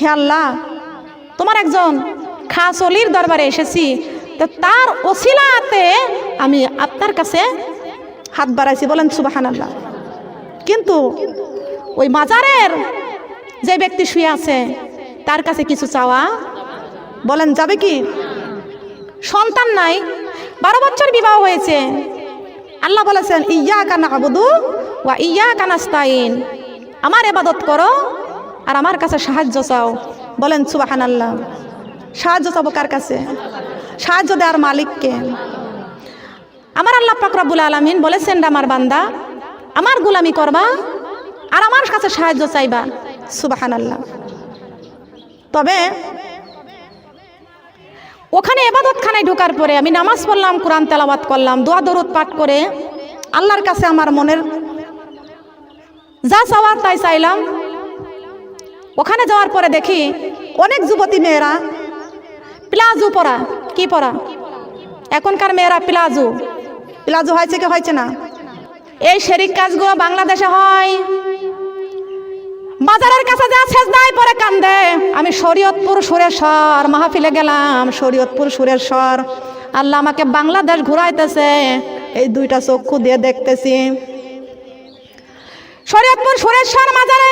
হে আল্লাহ, তোমার একজন খাস অলির দরবারে এসেছি। তো তার ওসিলাতে আমি আপনার কাছে হাত বাড়াইছি, বলেন সুবাহান আল্লাহ কিন্তু ওই মাজারের যে ব্যক্তি শুয়ে আছে, তার কাছে কিছু চাওয়া, বলেন, যাবে কি? সন্তান নাই, বারো বছর বিবাহ হয়েছে। আল্লাহ বলেছেন ইয়া কানা আবুদু ওয়া ইয়া কানাস্তাইন আমার এবাদত করো আর আমার কাছে সাহায্য চাও। বলেন সুবাহান আল্লাহ সাহায্য চাবো কার কাছে? সাহায্য দেওয়ার মালিককে। আমার আল্লাহ পাকরাবুল আলমিন বলেছেন আমার বান্দা, আমার গুলামি করবা আর আমার কাছে সাহায্য চাইবা। সুবাহান আল্লাহ তবে ওখানে এবাদতখানায় ঢোকার পরে আমি নামাজ পড়লাম, কোরআন তেলাবাত করলাম, দোয়া দরুদ পাঠ করে আল্লাহর কাছে আমার মনের যা চাওয়ার তাই চাইলাম। ওখানে যাওয়ার পরে দেখি অনেক যুবতী মেয়েরা প্লাজো পরা। কি পরা? এখনকার মেয়েরা প্লাজো। প্লাজো হয়েছে কি হয়েছে না? এই শেরিক কাজগুলো বাংলাদেশে হয়। বাজারের কাছে যা শেষদায় পরে কান্দে। আমি শরীয়তপুর সুরেশ্বর মাহফিলে গেলাম, শরীয়তপুর সুরেশ্বর। আল্লাহ আমাকে বাংলাদেশ ঘুরাইতেছে। এই দুইটা চক্ষু দিয়ে দেখতেছি। শরীয়তপুর সুরেশ্বর মাজারে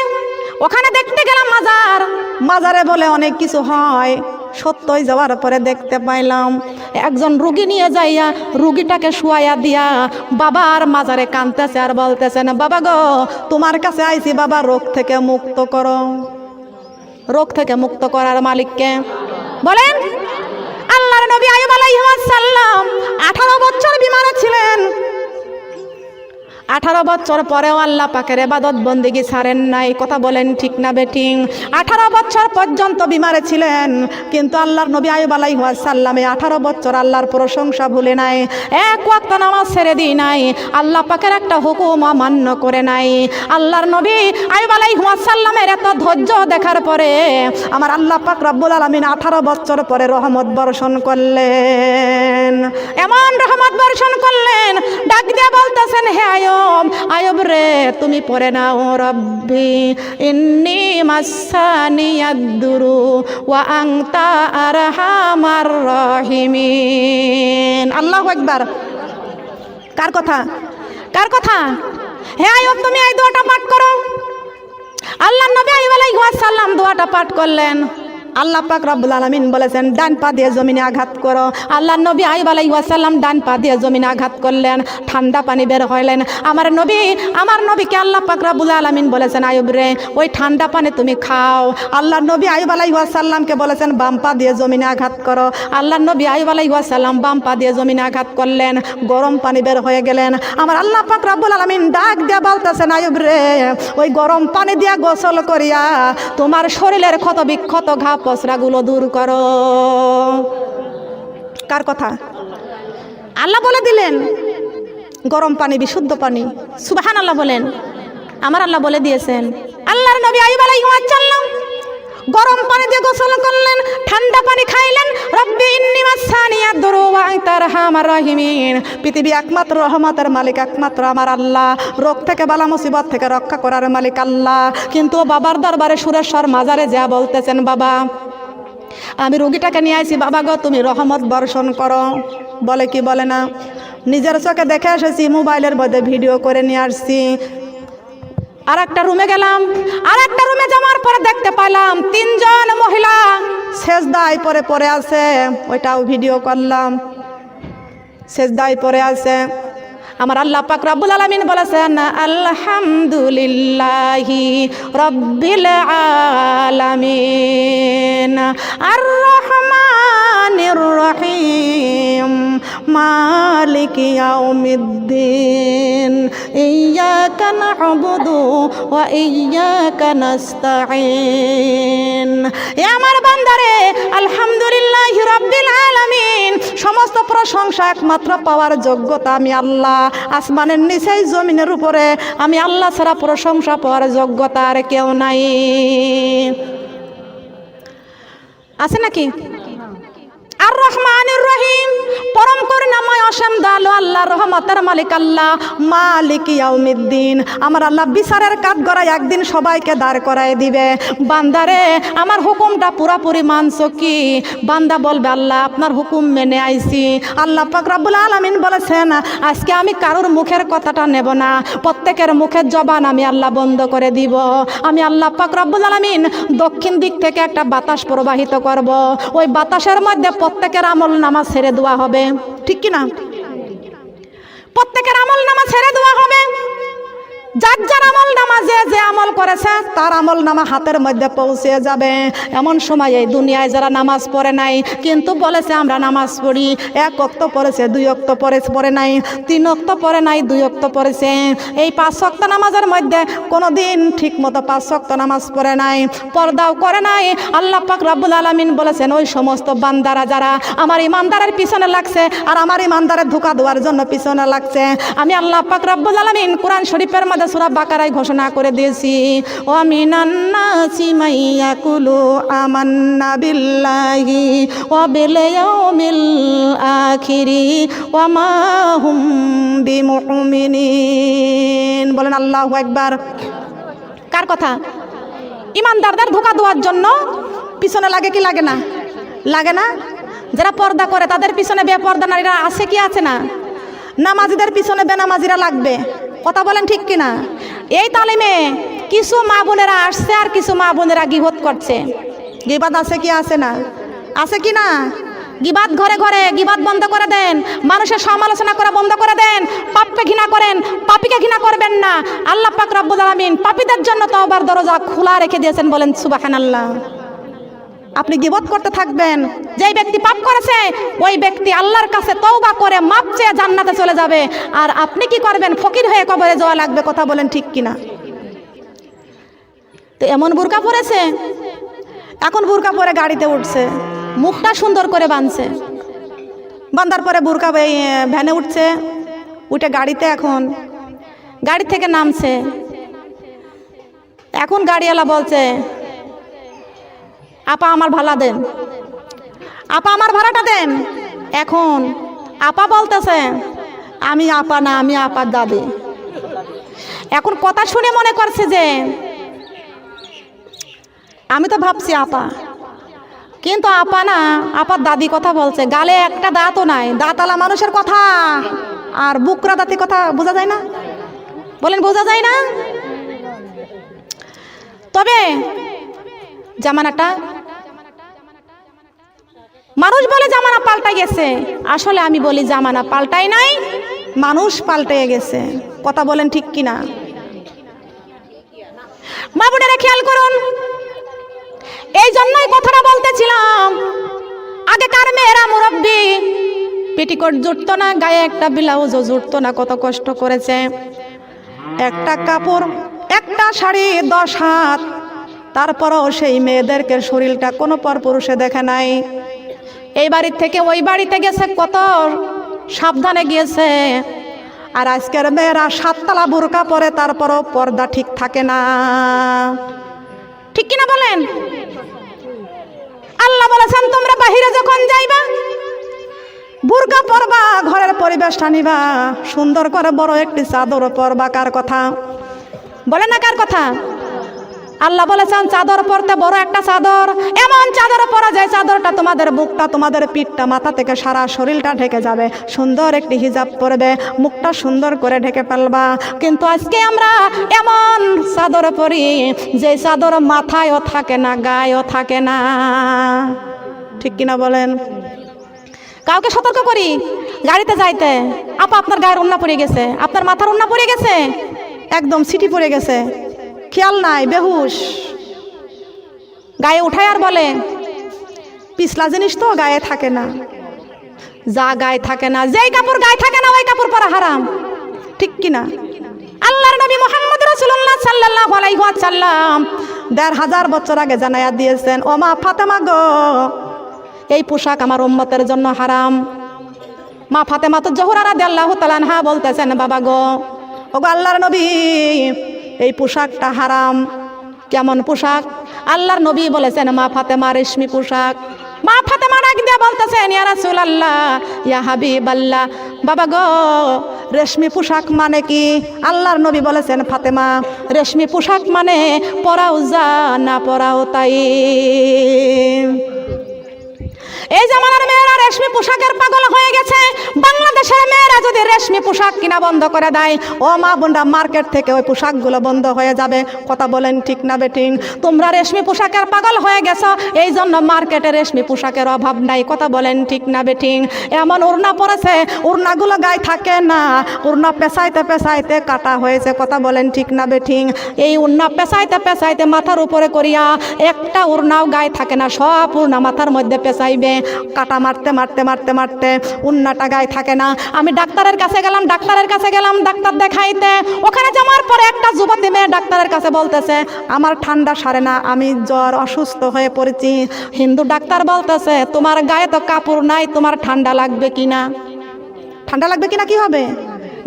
ওখানে দেখতে গেলাম মাজার। মাজারে বলে অনেক কিছু হয়। সত্যই যাওয়ার পরে দেখতে পাইলাম, একজন রুগী নিয়ে যাইয়া রুগীটাকে শুয়াইয়া দিয়া বাবার মাজারে কানতেছে আর বলতেছে না, বাবা গো, তোমার কাছে আইছি, বাবা, রোগ থেকে মুক্ত করো। রোগ থেকে মুক্ত করার মালিককে বলেন, আল্লাহর নবী আয়ুব আলাইহিস সালাম আঠারো বছর বিমানে ছিলেন। আঠারো বছর পরেও আল্লাহ পাকের এবাদত বন্দিগি ছাড়েন নাই। কথা বলেন ঠিক না বেটিং আঠারো বছর পর্যন্ত বিমারে ছিলেন, কিন্তু আল্লাহর নবী আয়ুব আলাইহাসাল্লামে আঠারো বছর আল্লাহর প্রশংসা ভুলে নাই। এক ওয়াক্ত নামাজ ছেড়ে দিই নাই। আল্লাহ পাকের একটা হুকুম অমান্য করে নাই। আল্লাহর নবী আয়ুব আলাইহাসাল্লামের এত ধৈর্য দেখার পরে আমার আল্লাহ পাক রব্বুল আলমিন আঠারো বছর পরে রহমত বর্ষণ করলেন। এমন রহমত বর্ষণ করলেন, ডাক দিয়ে বলতেছেন, হে আয়ব আয়ব রে, তুমি পড়ে নাও রব্বি। ইন্নি মাসানিয়াদুরু ওয়া আংতা আরহামার রহিমিন। আল্লাহু একবার কার কথা? কার কথা? হে আয়ব, তুমি এই দোয়াটা পাঠ করো। আল্লাহ নবী আলাইহিস সালাম দোয়াটা পাঠ করলেন। আল্লাহ পাক রব্বুল আলামিন বলেছেন, ডান পা দিয়ে জমিনে আঘাত করো। আল্লাহ নবী আইব আলাইহিস সালাম ডান পা দিয়ে জমিনে আঘাত করলেন, ঠান্ডা পানি বের হইলেন। আমার নবী, আমার নবীকে আল্লাহ পাক রব্বুল আলামিন বলেছেন, আয়ুব রে, ওই ঠান্ডা পানি তুমি খাও। আল্লাহ নবী আইব আলাইহিস সালামকে বলেছেন, বাম পা দিয়ে জমিনে আঘাত করো। আল্লাহ নবী আইব আলাইহিস সালাম বাম পা দিয়ে জমিনে আঘাত করলেন, গরম পানি বের হয়ে গেলেন। আমার আল্লাহ পাক রব্বুল আলামিন ডাক দিয়ে বলতেছেন, আয়ুব রে, ওই গরম পানি দিয়া গোসল করিয়া তোমার শরীরের ক্ষত বিক্ষত ঘা পসরাগুলো দূর কর। কার কথা? আল্লাহ বলে দিলেন, গরম পানি, বিশুদ্ধ পানি। সুবাহান আল্লাহ বলেন। আমার আল্লাহ বলে দিয়েছেন। আল্লাহর নবী আইব আলাইহিস সালাম গরম পানি দিয়ে গোসল করলেন, ঠান্ডা পানি খাইলেন। রব্বি পৃথিবী একমাত্র রহমতের মালিক, একমাত্র আমার আল্লাহ। রোগ থেকে বালা মুসিবত থেকে রক্ষা করার মালিক আল্লাহ। কিন্তু বাবার দরবারে সুরেশ্বর মাজারে যা বলতেছেন, বাবা, আমি রুগীটাকে নিয়ে আইছি, বাবা গো, তুমি রহমত বর্ষণ করো। বলে কি বলে না? নিজের চোখে দেখে এসেছি, মোবাইলের মধ্যে ভিডিও করে নিয়ে আসছি। আর একটা রুমে গেলাম আর একটা রুমে যাওয়ার পরে দেখতে পাইলাম তিনজন মহিলা শেষ দায় পরে পরে আছে, ওইটাও ভিডিও করলাম। শেষ দায় পরে আছে। আমার আল্লাহ পাক রব্বুল আলামিন বলেছেন, আলহামদুলিল্লাহি রব্বিল আলামিন। আর রহমানির রহিম, মালিক ইয়াউমিদ্দিন। ইয়্যাকা না'বুদু ওয়া ইয়্যাকা নাস্তাঈন। এ আমার বান্দারে, আলহামদুলিল্লাহি রব্বিল আলামিন। সমস্ত প্রশংসা একমাত্র পাওয়ার যোগ্যতা আমি আল্লাহ। আসমানের নিচেই জমিনের উপরে। আমি আল্লাহ ছাড়া প্রশংসা পাওয়ার যোগ্যতা আর কেউ নাই। আছে নাকি? আর রহমানির রহিম পরম করুণাময় অসীম দয়ালু আল্লাহ, রহমতের মালিক আল্লাহ, মালিক ইয়াউমিদ্দিন। আমার আল্লাহ বিচারের কাঠ গড়ায় একদিন সবাইকে দাঁড় করায় দিবে। বান্দারে, আমার হুকুমটা পুরাপুরি মানছ কি? বান্দা বলবে, আল্লাহ, আপনার হুকুম মেনে আইছি। আল্লাহ পাক রব্বুল আলামিন বলেছেন, আজকে আমি কারোর মুখের কথাটা নেব না। প্রত্যেকের মুখের জবান আমি আল্লাহ বন্ধ করে দিব। আমি আল্লাহ পাক রব্বুল আলামিন দক্ষিণ দিক থেকে একটা বাতাস প্রবাহিত করব। ওই বাতাসের মধ্যে প্রত্যেকের আমল নামা ছেড়ে দেওয়া হবে। ঠিক কিনা? প্রত্যেকের আমল নামা ছেড়ে দেওয়া হবে। যার যার আমল নামা যে যে আমল করেছে, তার আমল নামা হাতের মধ্যে পৌঁছে যাবে। এমন সময় এই দুনিয়ায় যারা নামাজ পড়ে নাই, কিন্তু বলেছে আমরা নামাজ পড়ি, এক অক্ত পড়েছে, দুই অক্ত পড়ে পড়ে নাই, তিন অক্ত পড়ে নাই, দুই অক্ত পড়েছে। এই পাঁচ অক্ত নামাজের মধ্যে কোনো দিন ঠিক মতো পাঁচ অক্ত নামাজ পড়ে নাই, পর্দাও করে নাই। আল্লাহ পাক রাব্বুল আলামিন বলেছেন, ওই সমস্ত বান্দারা যারা আমার ইমানদারের পিছনে লাগছে আর আমার ইমানদারের ধোকা দেওয়ার জন্য পিছনে লাগছে, আমি আল্লাহ পাক রাব্বুল আলামিন কোরআন শরীফের মধ্যে সূরা বাকারায় ঘোষণা করে দিয়েছি ও মিনান্নাসি মাইয়াকুলু আমান্না বিল্লাহি ওয়া বিল ইয়াউমিল আখিরি ওয়া মা হুম বিমুমিনিন। বলেন, আল্লাহ একবার কার কথা? ইমানদারদের ধোকা দেওয়ার জন্য পিছনে লাগে কি লাগে না? লাগে না? যারা পর্দা করে, তাদের পিছনে বেপর্দা নারীরা আছে কি আছে না? নামাজিদের পিছনে বেনামাজিরা লাগবে। কথা বলেন ঠিক কিনা? এই তালিমে কিছু মা বোনেরা আসছে আর কিছু মা বোনেরা গিবত করছে। গিবাদ আছে কি, আছে না? আছে কি না? গিবাদ ঘরে ঘরে গিবাদ বন্ধ করে দেন, মানুষের সমালোচনা করা বন্ধ করে দেন, পাপকে ঘৃণা করেন, পাপিকে ঘৃণা করবেন না। আল্লাহ পাক রব্বুল আলামিন পাপীদের জন্য তওবার দরজা খোলা রেখে দিয়েছেন বলেন সুবহানাল্লাহ। আপনি গিবত করতে থাকবেন। যেই ব্যক্তি পাপ করেছে, ওই ব্যক্তি আল্লাহর কাছে তওবা করে মাপ চেয়ে জান্নাতে চলে যাবে। আর আপনি কি করবেন? ফকির হয়ে কবরে যাওয়া লাগবে, কথা বলেন ঠিক কিনা? তো এমন বুরকা পরেছে, এখন বুরকা পরে গাড়িতে উঠছে, মুখটা সুন্দর করে বাঁধছে। বান্ধার পরে বুরকা ভ্যানে উঠছে, উঠে গাড়িতে এখন, গাড়ি থেকে নামছে। এখন গাড়িওয়ালা বলছে আপা আমার ভাড়া দেন। আপা আমার ভাড়াটা দেন। এখন আপা বলতেছে, আমি আপা না, আমি আপার দাদি। এখন কথা শুনে মনে করছে যে, আমি তো ভাবছি আপা। কিন্তু আপা না, আপার দাদি কথা বলছে। গালে একটা দাঁতও নাই। দাঁতালা মানুষের কথা। আর বুকরা দাঁতের কথা বোঝা যায় না? বলেন, বোঝা যায় না? তবে জামানাটা মানুষ বলে জামানা পাল্টাই গেছে। আসলে আমি বলি জামানা পাল্টাই নাই, মানুষ পাল্টে গেছে। কথা বলেন ঠিক কিনা? মা বোনেরা খেয়াল করুন, এই জন্যই কথাটা বলতেছিলাম আগেকার মেয়েরা মুরব্বী? পেটিকোট জুটতো না, গায়ে একটা ব্লাউজও জুটতো না, কত কষ্ট করেছে। একটা কাপড়, একটা শাড়ি, দশ হাত, তারপরও সেই মেয়েদেরকে শরীরটা কোনো পর পুরুষে দেখে নাই। এই বাড়ির থেকে ওই বাড়িতে গেছে কত সাবধানে গিয়েছে। আর আজকের মেয়েরা সাততলা বুরকা পরে, তারপরও পর্দা ঠিক থাকে না। ঠিক কিনা বলেন? আল্লাহ বলেছেন, তোমরা বাহিরে যখন যাইবা, বুরকা পরবা, ঘরের পরিবেশটা নিবা। সুন্দর করে বড় একটি চাদর পরবা। কার কথা? বলে না কার কথা? আল্লাহ বলেছেন, চাদর পরতে বড় একটা চাদর। এমন চাদর পরা যায়, চাদরটা তোমাদের বুকটা, তোমাদের পিঠটা, মাথা থেকে সারা শরীরটা ঢেকে যাবে। সুন্দর একটি হিজাব পরবে, মুখটা সুন্দর করে ঢেকে ফেলবা। কিন্তু আজকে আমরা এমন চাদর পরি, যে চাদর মাথায়ও থাকে না, গায়েও থাকে না। ঠিক কিনা বলেন? কাউকে সতর্ক করি, গাড়িতে যাইতে। আপা, আপনার গায়ের উন্না পড়ে গেছে, আপনার মাথার উন্না পড়ে গেছে? একদম সিটি পড়ে গেছে। খেয়াল নাই, বেহুশ। গায়ে উঠায় আর বলে, পিছলা জিনিস তো গায়ে থাকে না। যা গায়ে থাকে না, যেই কাপড় গায়ে থাকে না, ওই কাপড় পরা হারাম। ঠিক কিনা আল্লাহর নবী মোহাম্মদ রাসূলুল্লাহ সাল্লাল্লাহু আলাইহি ওয়াসাল্লাম দেড় হাজার বছর আগে জানাইয়া দিয়েছেন ও মা ফাতেমা গো, এই পোশাক আমার উম্মতের জন্য হারাম। মা ফাতেমা তো জোহরা রাদিয়াল্লাহু তাআলা আনহা বলতেছেন, বাবা গো ও গো আল্লাহর নবী এই পোশাকটা হারাম। কেমন পোশাক? আল্লাহর নবী বলেছেন, মা ফাতেমা রেশমি পোশাক। মা ফাতেমা ডাক দিয়ে বলতেছেন রাসূলুল্লাহ, ইয়া হাবিবাল্লাহ। বাবা গো, রেশমি পোশাক মানে কি? আল্লাহর নবী বলেছেন, ফাতেমা, রেশমি পোশাক মানে পরাও যা, না পরাও তাই। এই জামানার মেয়েরা রেশমি পোশাকের পাগল হয়ে গেছে। বাংলাদেশের মেয়েরা যদি রেশমি পোশাক কিনা বন্ধ করে দেয়, ও মা বোনরা মার্কেট থেকে ওই পোশাকগুলো বন্ধ হয়ে যাবে। কথা বলেন ঠিক না বেটিং তোমরা রেশমি পোশাকের পাগল হয়ে গেছো এই জন্য মার্কেটে রেশমি পোশাকের অভাব নাই। কথা বলেন ঠিক না বেটিং এমন উড়না পড়েছে উড়নাগুলো গায়ে থাকে না। উড়না পেশাইতে পেশাইতে কাটা হয়েছে। কথা বলেন ঠিক না বেঠিং এই উড়না পেশাইতে পেশাইতে মাথার উপরে করিয়া একটা উড়নাও গায়ে থাকে না, সব উড়না মাথার মধ্যে পেশাইবে কাটা মারতে মারতে মারতে মারতে উন্নাটা গায়ে থাকে না। আমি ডাক্তারের কাছে গেলাম, ডাক্তারের কাছে গেলাম, ডাক্তার দেখাইতে। ওখানে যাওয়ার পরে একটা যুবতী মেয়ে ডাক্তারের কাছে বলতেছে, আমার ঠান্ডা সারে না, আমি জ্বর অসুস্থ হয়ে পড়েছি। হিন্দু ডাক্তার বলতেছে, তোমার গায়ে তো কাপড় নাই, তোমার ঠান্ডা লাগবে কিনা? ঠান্ডা লাগবে কিনা, কি হবে?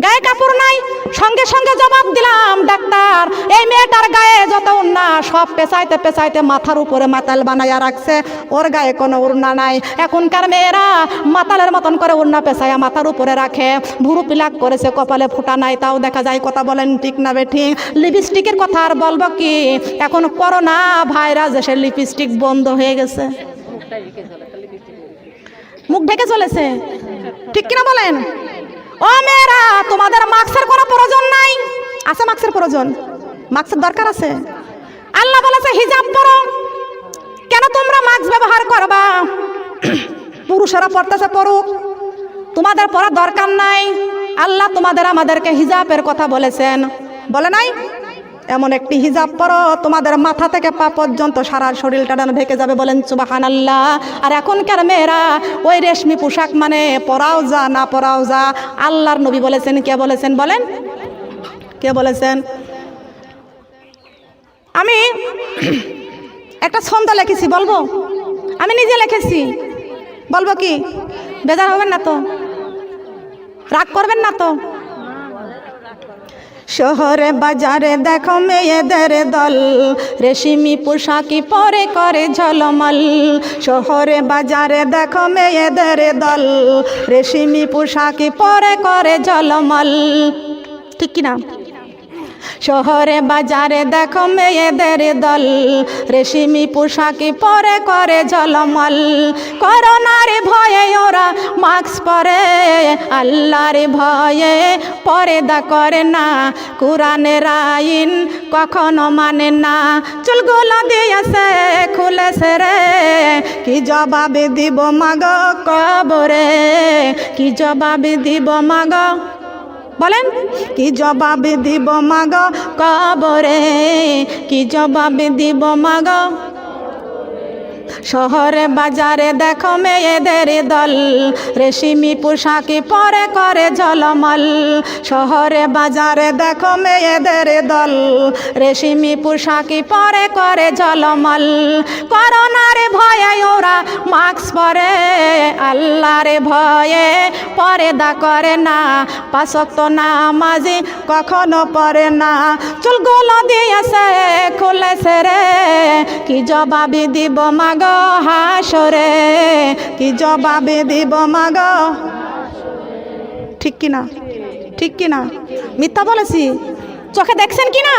গায়ে কাপড় নাই সঙ্গে সঙ্গে জবাব দিলাম, ডাক্তার। এই মেয়েটার গায়ে যত উন্না সব পেঁচাইতে পেঁচাইতে মাথার উপরে মাতাল বানাইয়া রাখছে। ওর গায়ে কোনো উড়না নাই। এখনকার মেয়েরা মাতালের মতন করে উড়না পেঁচাইয়া মাথার উপরে রাখে। ভুরু পিলাক করেছে, কপালে ফুটা নাই, তাও দেখা যায় কথা বলেন ঠিক না বেঠিক লিপস্টিকের কথা আর বলব কি? এখন করোনা ভাইরাস এসে লিপস্টিক বন্ধ হয়ে গেছে। মুখ ঢেকে চলেছে। ঠিক কিনা বলেন? ও মেয়েরা, তোমাদের মাস্কের কোনো প্রয়োজন নাই। আছে মাস্কের প্রয়োজন? মাস্কের দরকার আছে? আল্লাহ বলেছে, হিজাব পরো। কেন তোমরা মাস্ক ব্যবহার করবা? পুরুষেরা পড়তেছে পড়ুক। তোমাদের পড়া দরকার নাই। আল্লাহ তোমাদের আমাদেরকে হিজাবের কথা বলেছেন। বলে নাই? এমন একটি হিজাব পরো, তোমাদের মাথা থেকে পা পর্যন্ত সারা শরীরটা যেন ঢেকে যাবে বলেন সুবাহান আল্লাহ আর এখনকার মেয়েরা ওই রেশমি পোশাক মানে পরাও যা, না পরাও যা, আল্লাহর নবী বলেছেন, কে বলেছেন বলেন? কে বলেছেন? আমি একটা ছন্দ লিখেছি, বলব? আমি নিজে লিখেছি। বলব কি? বেজার হবেন না তো? রাগ করবেন না তো? শহরে বাজারে দেখো মেয়েদের দল। রেশমি পোশাকি পরে করে ঝলমল। শহরে বাজারে দেখো মেয়েদের দল। রেশমি পোশাকি পরে করে ঝলমল। ঠিক কিনা? শহরে বাজারে দেখো মেয়েদের দল। রেশমি পোশাকি পরে করে ঝলমল। করোনার ভয়ে ওরা মাস্ক পরে, আল্লাহর ভয়ে পরেদা করে না। কোরআনের আইন কখনো মানে না। চুলগুলো দিয়েছে, খুলেছে রে। কি জবাবে দিব মাগ কবরে? কি জবাবে দিব মাগ বলেন? কি জবাব দিব মাগ কবরে? কি জবাব দিব মাগ? শহরে বাজারে দেখো মেয়েদের দল। রেশমি পোশাকি পরে করে ঝলমল। শহরে বাজারে দেখো মেয়েদের দল। রেশমি পোশাকি পরে করে ঝলমল। করোনার ভয়ে ওরা মাস্ক পরে, আল্লাহর ভয়ে পরেদা করে না। পাশক্ত নামাজি কখনো পরে না। চুলগুলো দিয়েছে, খুলেছে রে। কি জবাবি দিব মাগ? হাসরে, কি জবাবে দিব মাগ? ঠিক কিনা? ঠিক কিনা? মিথ্যা বলেছি? চোখে দেখছেন কিনা?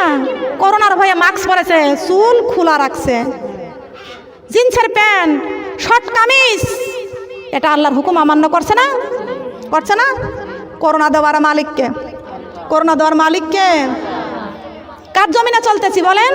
করোনার ভয়ে মাস্ক পরেছে, চুল খোলা রাখছে। জিন্সের প্যান্ট, শর্ট কামিজ। এটা আল্লাহর হুকুম অমান্য করছে না? করছে না? করোনা দেওয়ার মালিককে। করোনা দেওয়ার মালিককে। কার জমিনে চলতেছি বলেন?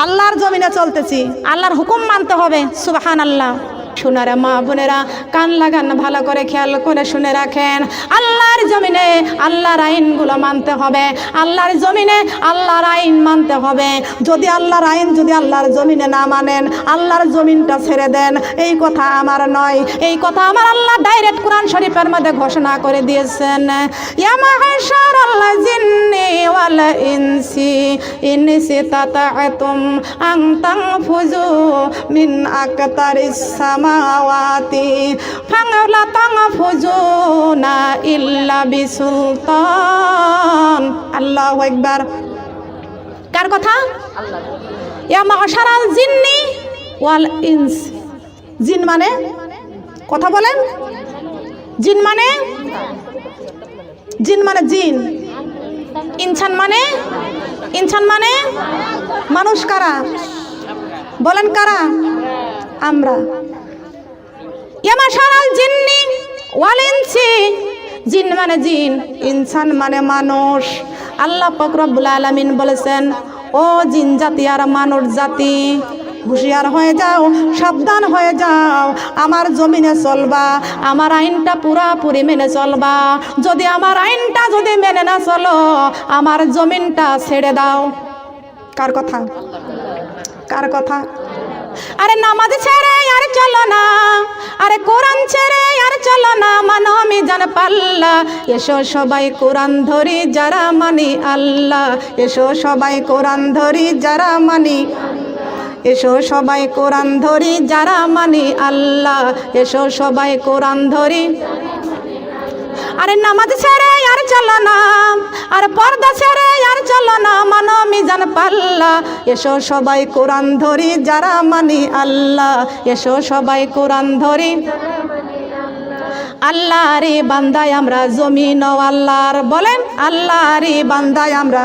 আল্লাহর জমিনে চলতেছি। আল্লাহর হুকুম মানতে হবে সুবাহান আল্লাহ শুনারে মা বোনেরা, কান লাগান, ভালো করে খেয়াল করে শুনে রাখেন। আল্লাহর জমিনে আল্লাহর আইনগুলো মানতে হবে। আল্লাহর জমিনে আল্লাহর আইন মানতে হবে। যদি আল্লাহর আইন যদি আল্লাহর জমিনে না মানেন, আল্লাহর জমিনটা ছেড়ে দেন। এই কথা আমার নয়। এই কথা আমার আল্লাহ ডাইরেক্ট কোরআন শরীফের মধ্যে ঘোষণা করে দিয়েছেন। ইয়া মাহাশার আল্লাহ জিন্নি ওয়াল ইনসি ইনসি তাতাআতুম আন তানফুজু মিন আকতারিস সামাওয়াতি ফাংলা তানফুজুনা ইল্লা বিসুলতান। আল্লাহু আকবার। কার কথা? ইয়া মাশারাল জিন্নি ওয়াল ইনস। জিন মানে? কথা বলেন। জিন মানে? জিন মানে জিন। ইনসান মানে? ইনসান মানে? মানুষ কারা? বলেন কারা? আমরা। ইয়ামাশারাল জিন্নি ওয়াল ইনসি জিন মানে জিন, ইনসান মানে মানুষ। আল্লাহ রব্বুল আলামিন বলেছেন, ও জিন জাতি আর মানুষ জাতি, হুঁশিয়ার হয়ে যাও, সাবধান হয়ে যাও। আমার জমিনে চলবা, আমার আইনটা পুরাপুরি মেনে চলবা। যদি আমার আইনটা যদি মেনে না চলো, আমার জমিনটা ছেড়ে দাও। কার কথা? কার কথা? আরে নামাজ ছেড়ে আর চলো না। আরে কোরআন ছেড়ে আর চলো না। মানো আমি জান পাল্লা। এসো সবাই কোরআন ধরি যারা মানি আল্লাহ। এসো সবাই কোরআন ধরি যারা মানি এসো সবাই কোরআন ধরি যারা মানি আল্লাহ। এসো সবাই কোরআন ধরি আরে নামাজ ছেড়ে আর চলো না। আর পর্দা ছেড়ে আর চলো না। মানো মিজান পাল্লা। এসো সবাই কোরআন ধরি, যারা মানি আল্লাহ। এসো সবাই কোরআন ধরি আল্লাহ রে বান্দায় আমরা জমিন আল্লাহর। বলেন আল্লাহ রে বান্দায় আমরা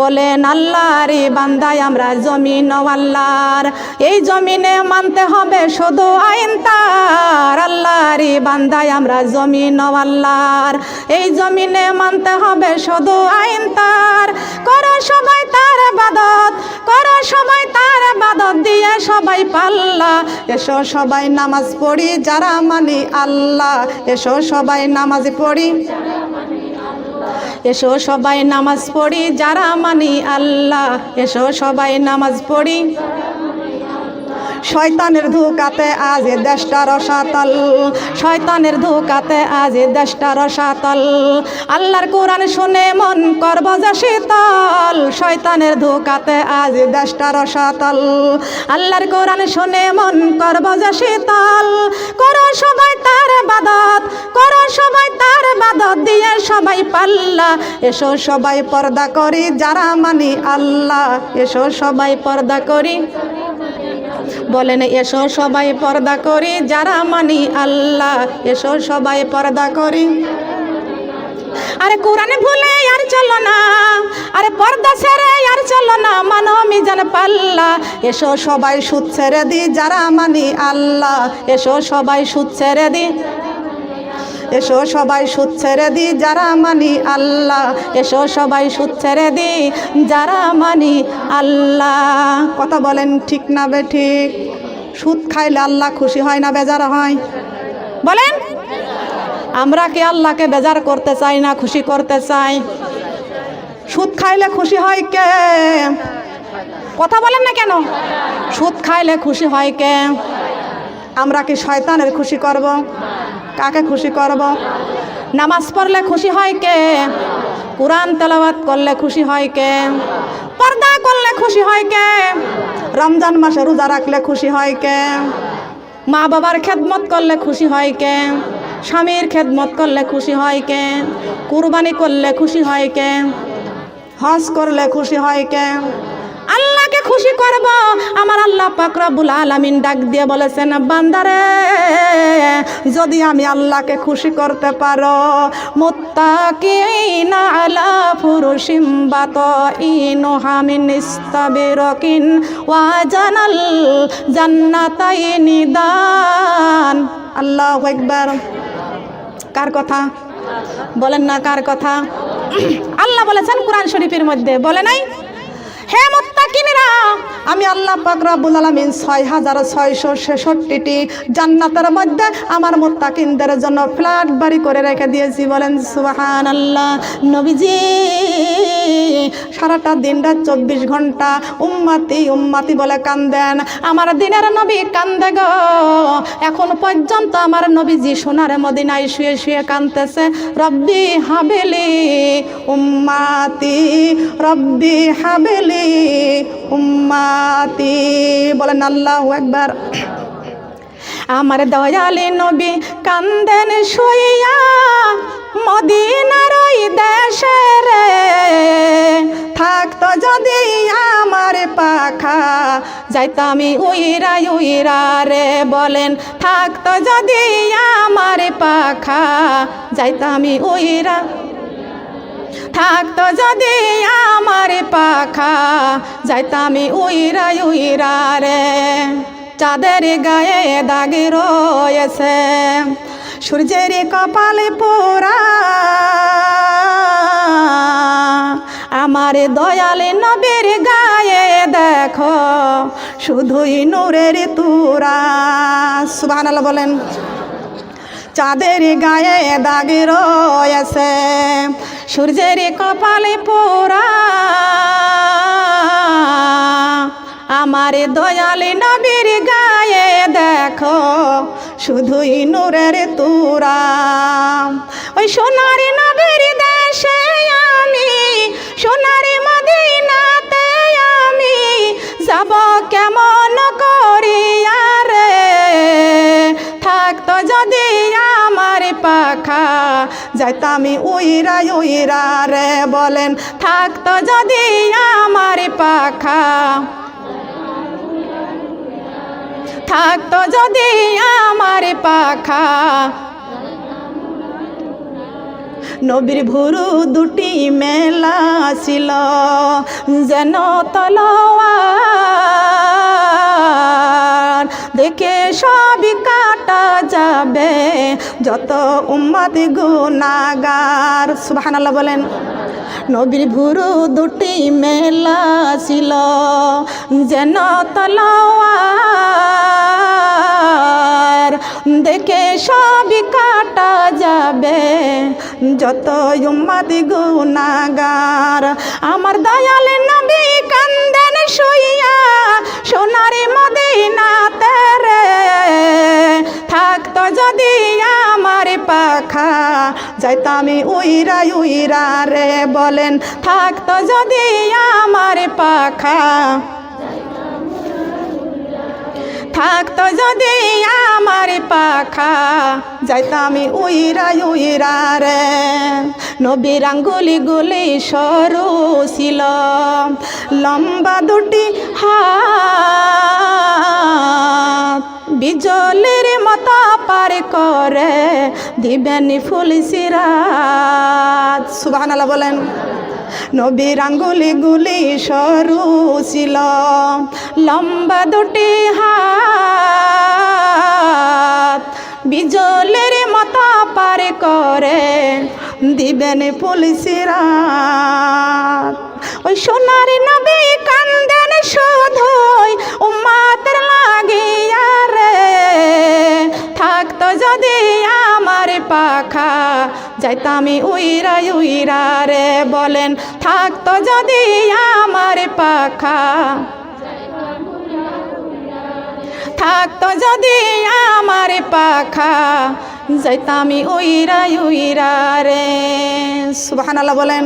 বলেন আল্লাহ রে বান্দায় আমরা জমিন আল্লাহর। এই জমিনে মানতে হবে শুধু আইন তার। আল্লাহ রে বান্দায় আমরা জমিন আল্লাহর। এই জমিনে মানতে হবে শুধু আইন তার। করো সবাই তার বাদত করো সবাই তার বাদত দিয়ে সবাই পাল্লা। এসো সবাই নামাজ পড়ি, যারা মানি আল্লাহ। এসো সবাই নামাজ পড়ি। এসো সবাই নামাজ পড়ি যারা মানি আল্লাহ এসো সবাই নামাজ পড়ি। শয়তানের ধোকাতে আজ এ দেশটা রসাতল। শয়তানের ধোকাতে আজ এ দেশটা রসাতল। আল্লাহর কোরআন শুনে মন করব যে শীতল। শয়তানের ধোকাতে আজ এ দেশটা রসাতল। আল্লাহর কোরআন শুনে মন করব যে শীতল। করো সবাই তার বাদত, করো সবাই তার বাদত দিয়ে সবাই পাল্লা। এসো সবাই পর্দা করি যারা মানি আল্লাহ। এসো সবাই পর্দা করি। বলেন, এসো সবাই পর্দা করি, যারা মানি আল্লাহ, এসো সবাই পর্দা করি। আরে কোরআনে ভুলে আর চলো না, আরে পর্দা ছেড়ে আর চলো না, মানো মিজান পাল্লা। এসো সবাই সুদ ছেড়ে দি, যারা মানি আল্লাহ, এসো সবাই সুদ ছেড়ে দি। এসো সবাই সুদ ছেড়ে দি, যারা মানি আল্লাহ। এসো সবাই সুদ ছেড়ে দি, যারা মানি আল্লাহ। কথা বলেন ঠিক না বে ঠিক? সুদ খাইলে আল্লাহ খুশি হয় না, বেজার হয়? বলেন? আমরা কি আল্লাহকে বেজার করতে চাই না, খুশি করতে চাই? সুদ খাইলে খুশি হয় কে? কথা বলেন না কেন? সুদ খাইলে খুশি হয় কে? আমরা কি শয়তানের খুশি করব? কাকে খুশি করব? নামাজ পড়লে খুশি হয় কে? কোরআন তেলাওয়াত করলে খুশি হয় কে? পর্দা করলে খুশি হয় কে? রমজান মাসে রোজা রাখলে খুশি হয় কে? মা বাবার খেদমত করলে খুশি হয় কে? স্বামীর খেদমত করলে খুশি হয় কে? কুরবানি করলে খুশি হয় কে? হজ করলে খুশি হয় কে? আল্লাহকে খুশি করব। আমার আল্লাহ পাক রব্বুল আলামিন ডাক দিয়ে বলেছেন, বান্দারে, যদি আমি আল্লাহকে খুশি করতে পারো মুত্তাকিনা আলা ফুরুশিম বাতাইনু হামিন ইস্তাবিরাকিন ওয়া জানাল জান্নাতাইনি দান। আল্লাহু আকবার। কার কথা? বলেন না কার কথা। আল্লাহ বলেছেন কোরআন শরীফের মধ্যে। বলে নাই? হে মুত্তাকিনেরা আমি আল্লাহ পাক আলামিন ছয় হাজার ছয়শো ছেষট্টিটি জান্নাতের মধ্যে আমার মুত্তাকিনদের জন্য ফ্ল্যাট বাড়ি করে রেখে দিয়েছি। বলেন সুবাহান আল্লাহ নবীজি, সারাটা দিন রাত চব্বিশ ঘণ্টা উম্মাতি উম্মাতি বলে কান্দেন। আমার দিনের নবী কান্দে গো। এখন পর্যন্ত আমার নবীজি সোনার মদিনায় শুয়ে শুয়ে কান্দতেছে রব্বি হাবেলি উম্মাতি, রব্বি হাবেলি উম্মাতি। বলেন আল্লাহ একবার আমার দয়ালি নবী কান্দেন শুইয়া মদিনার ওই দেশে রে। থাকতো যদি আমার পাখা যাইতামি উইরা উইরা রে। বলেন, থাকতো যদি আমার পাখা যাইতামি উইরা থাকতো যদি আমার পাখা, যাইতামি উইরা উইরা রে। চাঁদের গায়ে দাগে রয়েছে, সূর্যের কপালে পোড়া। আমার দয়ালে নবীর গায়ে দেখো, শুধুই নূরের তুরা। সুবহান বলেন, চাঁদের গায়ে দাগে রয়েছে সূর্যের কপালে পোড়া। আমার দয়ালে নবীর গায়ে দেখো, শুধুই নূরের তুরা। ওই সোনার নবীর দেশে আমি, সোনার মদিনাতে আমি, যাব কেমন করিয়া রে? থাকতো যদি আমার পাখা যাইতামি উইরা উইরা রে বলেন থাকতো যদি আমার পাখা। থাকতো যদি আমার পাখা। নবীর ভুরু দুটি মেলা ছিল। যেন তলোয়ার দেখে সবই কাটা যাবে। যত উম্মাদ গুনাগার সুবহানাল্লাহ বলেন, নবীর ভুরু দুটি মেলা ছিল। যেন তলোয়ার দেখে সবই কাটা যাবে। যত উম্মাদি গুনাগার আমার দয়াল নবী কান্দেন শুইয়া সোনার মদিনাতে রে। থাকতো যদি আমার পাখা, যাইতামি উইরা উইরা রে। বলেন, থাকতো যদি আমার পাখা থাকতো যদি আমার পাখা, যাইতামি উইরা উইরা রে। নবীর আঙ্গুলি গুলি সরু ছিল, লম্বা দুটি হাত। বিজলের মতো পার করে দিবেন ফুল সিরাত। সুবাহ বলেন। নবীর আঙ্গুলি গুলি সরু ছিল লম্বা দুটি হাত, বিজলের মতো পার করে দিবেন পুলিশিরা ওই সোনার নবী কান্দেন শুধুই উম্মাতের লাগিয়া রে, থাকতো যদি আমার পাখা। যাইতামি উইরা উইরা রে বলেন থাকতো যদি আমার পাখা। থাকতো যদি আমার পাখা। যাইতামি উইরা উইরা রে। সুবহানাল্লাহ বলেন।